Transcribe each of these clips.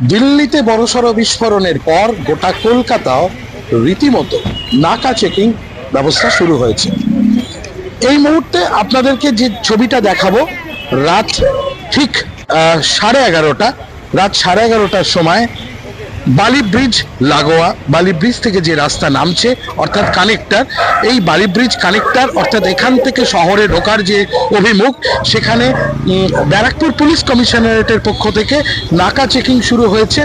দিল্লিতে বড়সড় বিস্ফোরণের পর গোটা কলকাতাও রীতিমতো নাকা চেকিং ব্যবস্থা শুরু হয়েছে। এই মুহূর্তে আপনাদেরকে যে ছবিটা দেখাবো, রাত ঠিক সাড়ে এগারোটা, রাত সাড়ে এগারোটার সময় বালি ব্রিজ, লাগোয়া, বালি ব্রিজ থেকে যে রাস্তা নামছে, অর্থাৎ কানেক্টার, এই বালি ব্রিজ কানেক্টার, অর্থাৎ এখান থেকে শহরে ঢোকার যে অভিমুখ, সেখানে ব্যারাকপুর পুলিশ কমিশনারেটের পক্ষ থেকে নাকা চেকিং শুরু হয়েছে,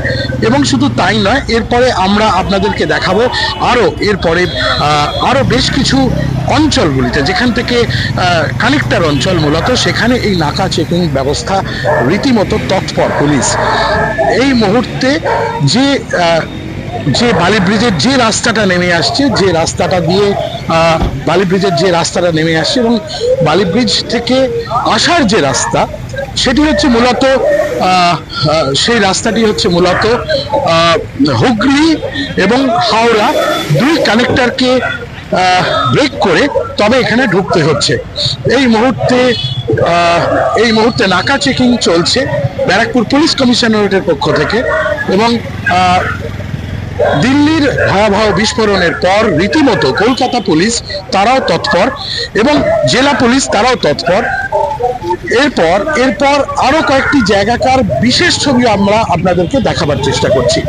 এবং শুধু তাই নয়, এরপরে আমরা আপনাদেরকে দেখাবো আরও, এরপরে আরও বেশ কিছু অঞ্চলগুলিতে, যেখান থেকে কানেক্টার অঞ্চল মূলত, সেখানে এই নাকা চেকিং ব্যবস্থা রীতিমতো তৎপর পুলিশ। এই মুহূর্তে যে যে বালি ব্রিজের যে রাস্তাটা নেমে আসছে, যে রাস্তাটা দিয়ে বালি ব্রিজের যে রাস্তাটা নেমে আসছে এবং বালি ব্রিজ থেকে আসার যে রাস্তা, সেটি হচ্ছে মূলত সেই রাস্তাটি হচ্ছে মূলত হুগলি এবং হাওড়া, দুই কানেক্টরকে ব্রেক করে তবে এখানে ঢুকতে হচ্ছে। এই মুহূর্তে এই মুহূর্তে নাকা চেকিং চলছে ব্যারাকপুর পুলিশ কমিশনারেটের পক্ষ থেকে এবং দিল্লির ভয়াবহ বিস্ফোরণের পর রীতিমতো কলকাতা পুলিশ তারাও তৎপর এবং জেলা পুলিশ তারাও তৎপর। এরপর এরপর আরও কয়েকটি জায়গাকার বিশেষ ছবি আমরা আপনাদেরকে দেখাবার চেষ্টা করছি।